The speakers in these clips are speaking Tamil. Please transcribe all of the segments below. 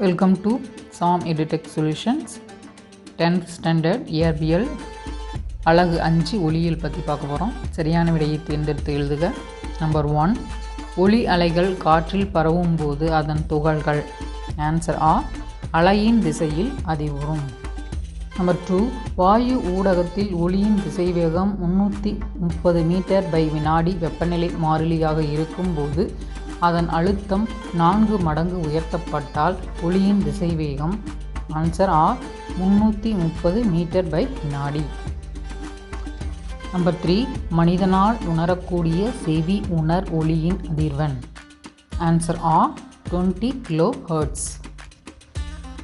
Welcome to Sam edtech solutions tenth standard இயற்பியல் அழகு அஞ்சு ஒளியியல் பற்றி பார்க்க போகிறோம் சரியான விடையை தேர்ந்தெடுத்து எழுதுக. நம்பர் ஒன் ஒளி அலைகள் காற்றில் பரவும் போது அதன் துகள்கள். ஆன்சர் ஆ அலையின் திசையில் அதிவுறும். நம்பர் டூ வாயு ஊடகத்தில் ஒளியின் திசைவேகம் முன்னூற்றி முப்பது மீட்டர் பை வினாடி வெப்பநிலை மாறிலியாக இருக்கும்போது அதன் அழுத்தம் நான்கு மடங்கு உயர்த்தப்பட்டால் ஒளியின் திசைவேகம் ஆன்சர் ஆ முன்னூற்றி முப்பது மீட்டர் பை வினாடி. நம்பர் த்ரீ மனிதனால் உணரக்கூடிய செவி உணர் ஒளியின் அதிர்வெண். ஆன்சர் ஆ twenty kilo hertz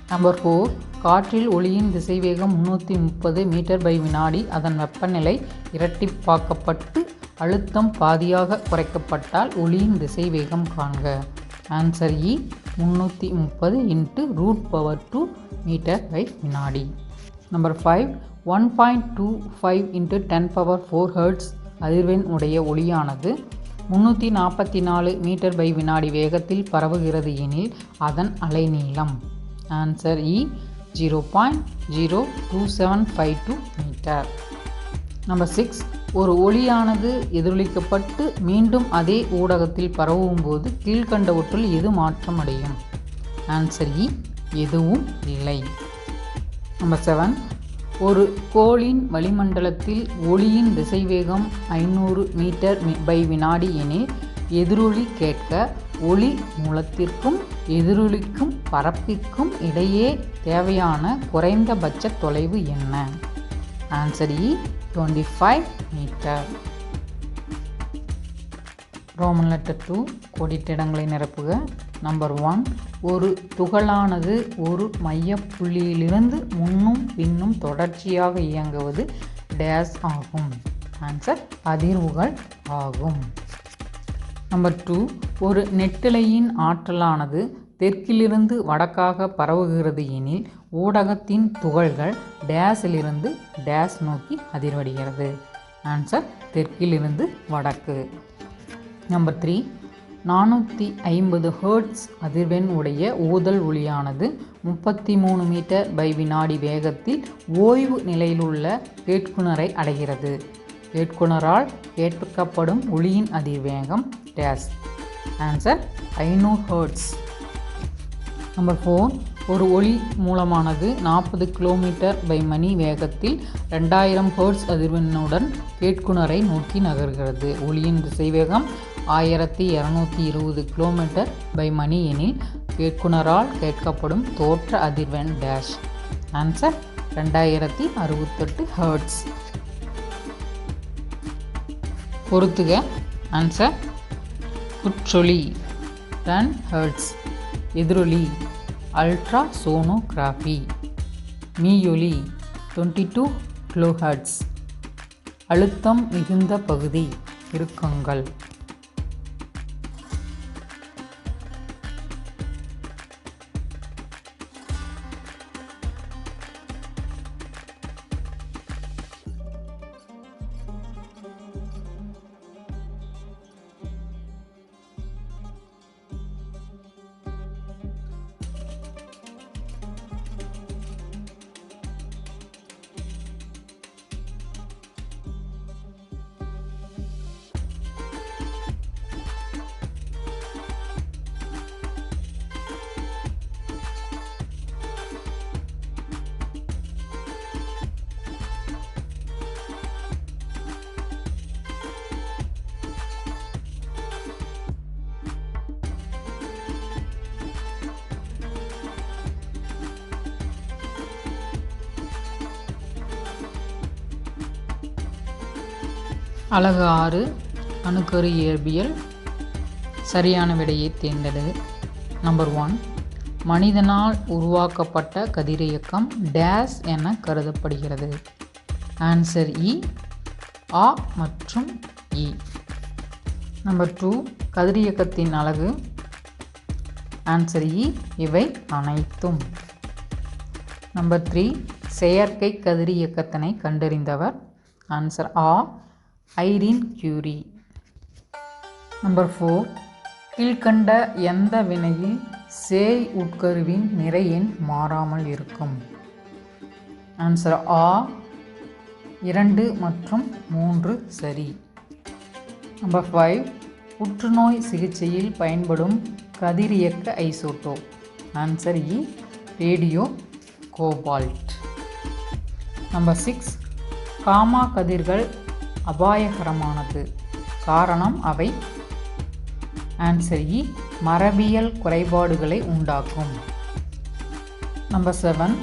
number four காற்றில் ஒளியின் திசைவேகம் முந்நூற்றி முப்பது மீட்டர் பை வினாடி அதன் வெப்பநிலை இரட்டிப்பாக்கப்பட்டு அழுத்தம் பாதியாக குறைக்கப்பட்டால் ஒளியின் திசைவேகம் காண்க. ஆன்சர் இ முந்நூற்றி முப்பது into root power two metre per வினாடி. Number five one point two five into ten power four hertz அதிர்வெண் உடைய ஒளியானது முந்நூற்றி நாற்பத்தி நாலு மீட்டர் பை வினாடி வேகத்தில் பரவுகிறது எனில் அதன் அலைநீளம். ஆன்சர் இ zero point zero two seven five two metre number six ஒரு ஒளியானது எதிரொலிக்கப்பட்டு மீண்டும் அதே ஊடகத்தில் பரவும் போது கீழ்கண்டவற்றுள் எது மாற்றம் அடையும்? ஆன்சர் இ e, எதுவும் இல்லை. நம்பர் செவன் ஒரு கோளின் வளிமண்டலத்தில் ஒளியின் திசைவேகம் ஐநூறு மீட்டர் பை வினாடி எனில் எதிரொலி கேட்க ஒளி மூலத்திற்கும் எதிரொலிக்கும் பரப்பிற்கும் இடையே தேவையான குறைந்தபட்ச தொலைவு என்ன? ஆன்சர் இ e, twenty five metre roman letter two கோடிட்டிடங்களை நிரப்புக. நம்பர் ஒன் ஒரு துகளானது ஒரு மையப்புள்ளியிலிருந்து முன்னும் பின்னும் தொடர்ச்சியாக இயங்குவது டேஸ் ஆகும். ஆன்சர் அதிர்வுகள் ஆகும். நம்பர் டூ ஒரு நெட்டிலையின் ஆற்றலானது தெற்கிலிருந்து வடக்காக பரவுகிறது எனில் ஊடகத்தின் துகள்கள் டேஸிலிருந்து டேஸ் நோக்கி அதிர்வடைகிறது. ஆன்சர் தெற்கிலிருந்து வடக்கு. நம்பர் த்ரீ நானூற்றி ஐம்பது ஹேர்ட்ஸ் அதிர்வெண் உடைய ஊதல் ஒளியானது முப்பத்தி மூணு மீட்டர் பை வினாடி வேகத்தில் ஓய்வு நிலையிலுள்ள கேட்குணரை அடைகிறது. கேட்குணரால் கேட்கப்படும் ஒளியின் அதிர்வேகம் டேஸ் ஆன்சர் ஐநூறு ஹேர்ட்ஸ் நம்பர் ஃபோர் ஒரு ஒளி மூலமானது நாற்பது கிலோமீட்டர் பை மணி வேகத்தில் ரெண்டாயிரம் ஹேர்ட்ஸ் அதிர்வெண்ணுடன் கேட்குணரை நோக்கி நகர்கிறது. ஒளியின் திசைவேகம் ஆயிரத்தி இரநூத்தி இருபது கிலோமீட்டர் பை மணி எனில் கேட்குணரால் கேட்கப்படும் தோற்ற அதிர்வெண் டேஷ் ஆன்சர் ரெண்டாயிரத்தி அறுபத்தெட்டு ஹர்ட்ஸ் பொறுத்துக ஆன்சர் குற்றொலி ரன் ஹர்ட்ஸ் எதிரொலி அல்ட்ரா சோனோகிராஃபி மீயொலி டுவெண்ட்டி டூ கிலோஹர்ட்ஸ் அழுத்தம் மிகுந்த பகுதி இறுக்கங்கள். அழகு ஆறு அணுக்கரு இயற்பியல் சரியான விடையை தேர்ந்தெடு. நம்பர் ஒன் மனிதனால் உருவாக்கப்பட்ட கதிரியக்கம் டேஸ் என கருதப்படுகிறது. ஆன்சர் இ ஆ மற்றும் இ நம்பர் டூ கதிரியக்கத்தின் அழகு. ஆன்சர் இ e, இவை அனைத்தும். நம்பர் த்ரீ செயற்கை கதிரியக்கத்தினை கண்டறிந்தவர். ஆன்சர் ஆ ஐரின் கியூரி. Number four. கீழ்கண்ட எந்த வினையில் சேய் உட்கருவின் நிறையின் மாறாமல் இருக்கும்? ஆன்சர் ஆ. இரண்டு மற்றும் மூன்று சரி. Number five. புற்றுநோய் சிகிச்சையில் பயன்படும் கதிரியக்க ஐசோட்டோ ஆன்சர் இ. Radio cobalt. Number six. Gamma கதிர்கள் அபாயகரமானது. காரணம் அவை. ஆன்சர் இ மரபியல் குறைபாடுகளை உண்டாக்கும். நம்பர் செவன்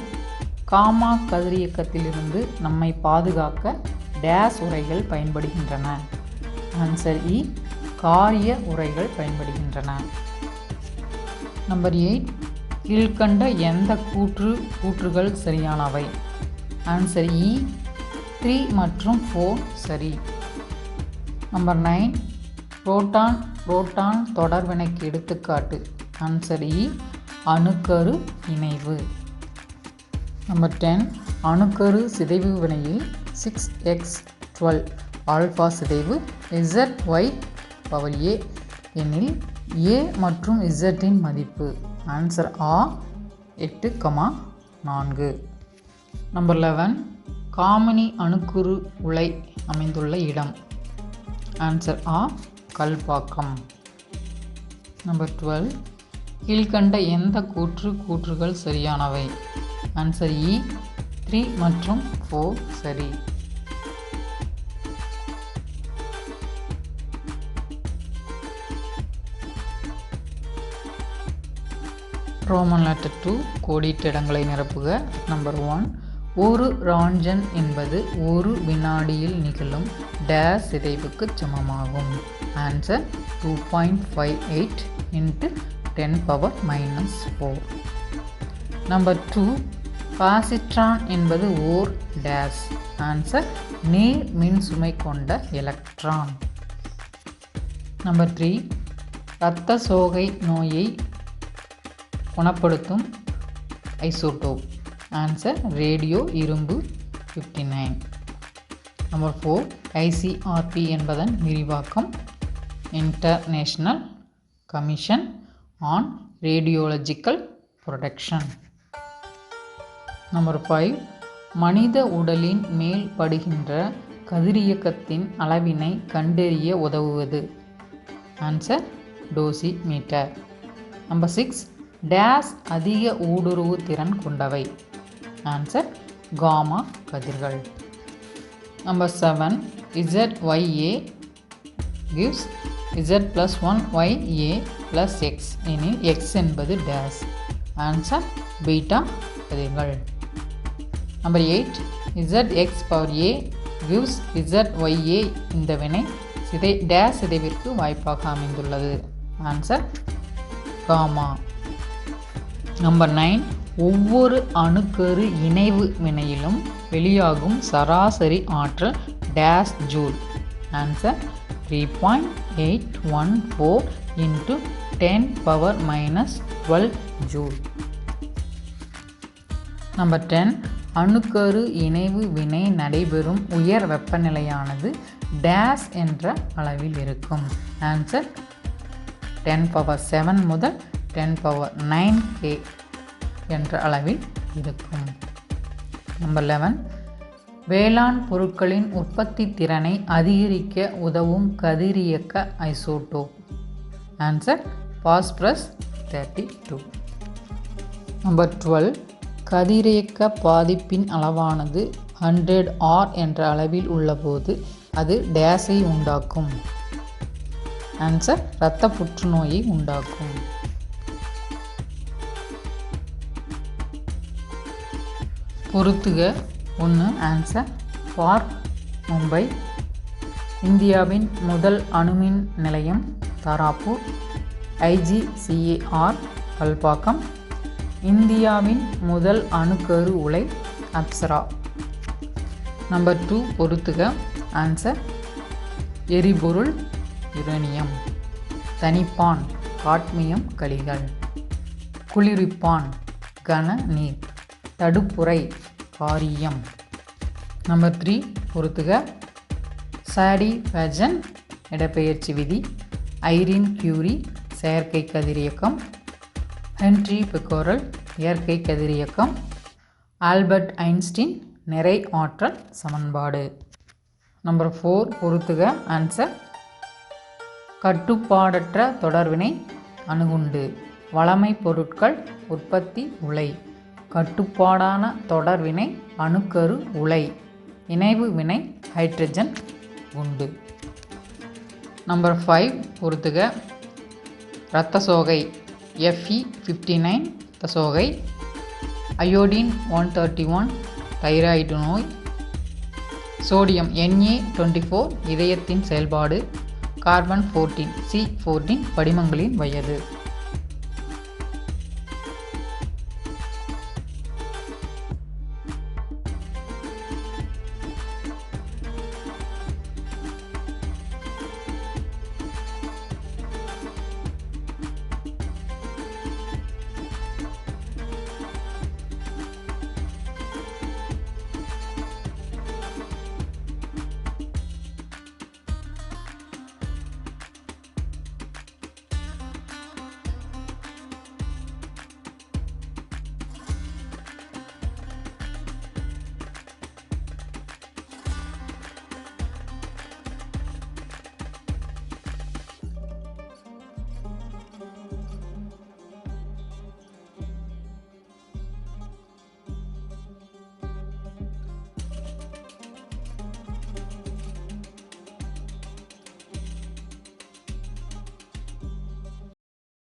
காமா கதிரியக்கத்திலிருந்து நம்மை பாதுகாக்க டேஸ் உரைகள் பயன்படுகின்றன. ஆன்சர் இ காரிய உரைகள் பயன்படுகின்றன. நம்பர் எயிட் கீழ்கண்ட எந்த கூற்று கூற்றுகள் சரியானவை? ஆன்சர் இ த்ரீ மற்றும் ஃபோர் சரி. நம்பர் நைன் புரோட்டான் புரோட்டான் தொடர்வினைக்கு எடுத்துக்காட்டு. ஆன்சர் இ e, அணுக்கரு இணைவு. நம்பர் டென் அணுக்கரு சிதைவு வினையில் சிக்ஸ் எக்ஸ் டுவெல் ஆல்ஃபா சிதைவு இசட் ஒய் பவர் ஏ எனில் ஏ மற்றும் இசட்டின் மதிப்பு. ஆன்சர் ஆ எட்டு கமா நான்கு. நம்பர் லெவன் காமினி அணுக்குறு உலை அமைந்துள்ள இடம். ஆன்சர் ஆ கல்பாக்கம். நம்பர் டுவெல் கீழ்கண்ட எந்த கூற்று கூற்றுகள் சரியானவை? ஆன்சர் இ த்ரீ மற்றும் ஃபோர் சரி. ரோமன் லெட்டர் டூ கோடிட்ட இடங்களை நிரப்புக. நம்பர் ஒன் ஒரு ராஞ்சன் என்பது ஒரு வினாடியில் நிகழும் டேஸ் சிதைவுக்கு சமமாகும். Answer two point five eight into ten power minus four number two positron என்பது ஓர் டேஸ் ஆன்சர் நீர் மின் சுமை கொண்ட எலக்ட்ரான். நம்பர் த்ரீ இரத்த சோகை நோயை குணப்படுத்தும் ஐசோட்டோப் ஆன்சர் ரேடியோ இரும்பு fifty nine number four ICRP என்பதன் விரிவாக்கம் international commission on radiological protection number five மனித உடலின் மேல் படுகின்ற கதிரியக்கத்தின் அளவினை கண்டறிய உதவுவது. Answer dosimeter number six dash அதிக ஊடுருவு திறன் கொண்டவை. ஆன்சர் காமா கதிர்கள். Number seven Z Y A gives Z plus one Y A plus X எனில் எக்ஸ் என்பது டேஸ் ஆன்சர் பீட்டா கதிர்கள். Number eight Z X power A gives Z Y A இந்த வினை சிதை டேஸ் சிதைவிற்கு வாய்ப்பாக அமைந்துள்ளது. ஆன்சர் காமா நம்பர் நைன் ஒவ்வொரு அணுக்கரு இணைவு வினையிலும் வெளியாகும் சராசரி ஆற்றல் days joule. Answer three point eight one four into ten power minus twelve joule number ten அணுக்கரு இணைவு வினை நடைபெறும் உயர் வெப்பநிலையானது டேஸ் என்ற அளவில் இருக்கும். ஆன்சர் டென் பவர் செவன் முதல் டென் பவர் நைன் கே என்ற அளவில் இருக்கும். நம்பர் லெவன் வேளாண் பொருட்களின் உற்பத்தி திறனை அதிகரிக்க உதவும் கதிரியக்க isotope answer phosphorus thirty two number twelve கதிரியக்க பாதிப்பின் அளவானது ஹண்ட்ரட் ஆர் என்ற அளவில் உள்ளபோது அது டேஸை உண்டாக்கும். ஆன்சர் இரத்த புற்றுநோயை உண்டாக்கும். பொறுத்துக. ஒன்று ஆன்சர் ஃபார் மும்பை. இந்தியாவின் முதல் அணுமின் நிலையம் தாராப்பூர் ஐஜிசிஏஆர் கல்பாக்கம் இந்தியாவின் முதல் அணுக்கரு உலை அப்சரா. நம்பர் டூ பொறுத்துக. ஆன்சர் எரிபொருள் யுரேனியம். தனிப்பான் காட்மியம் கலிகள். குளிரிப்பான் கன நீர். தடுப்புரை காரியம். நம்பர் த்ரீ பொறுத்துக. சாடி ஃபேஜன் இடப்பெயர்ச்சி விதி. ஐரின் கியூரி செயற்கை கதிரியக்கம். ஹென்ரி பெக்கோரல் இயற்கை கதிரியக்கம். ஆல்பர்ட் ஐன்ஸ்டீன் நிறை ஆற்றல் சமன்பாடு. நம்பர் ஃபோர் பொறுத்துக. ஆன்சர் கட்டுப்பாடற்ற தொடர்வினை அணுகுண்டு. வளமை பொருட்கள் உற்பத்தி உலை. கட்டுப்பாடான தொடர்வினை அணுக்கரு உலை. இணைவு வினை ஹைட்ரஜன் குண்டு நம்பர் ஃபைவ் பொறுத்துக. இரத்த சோகை எஃப்இ ஃபிஃப்டி நைன் இரத்த சோகை. Iodine one thirty one thyroid நோய். சோடியம் என்ஏ டுவெண்ட்டி ஃபோர் இதயத்தின் செயல்பாடு. கார்பன் ஃபோர்டீன் சி ஃபோர்டீன் படிமங்களின் வயது.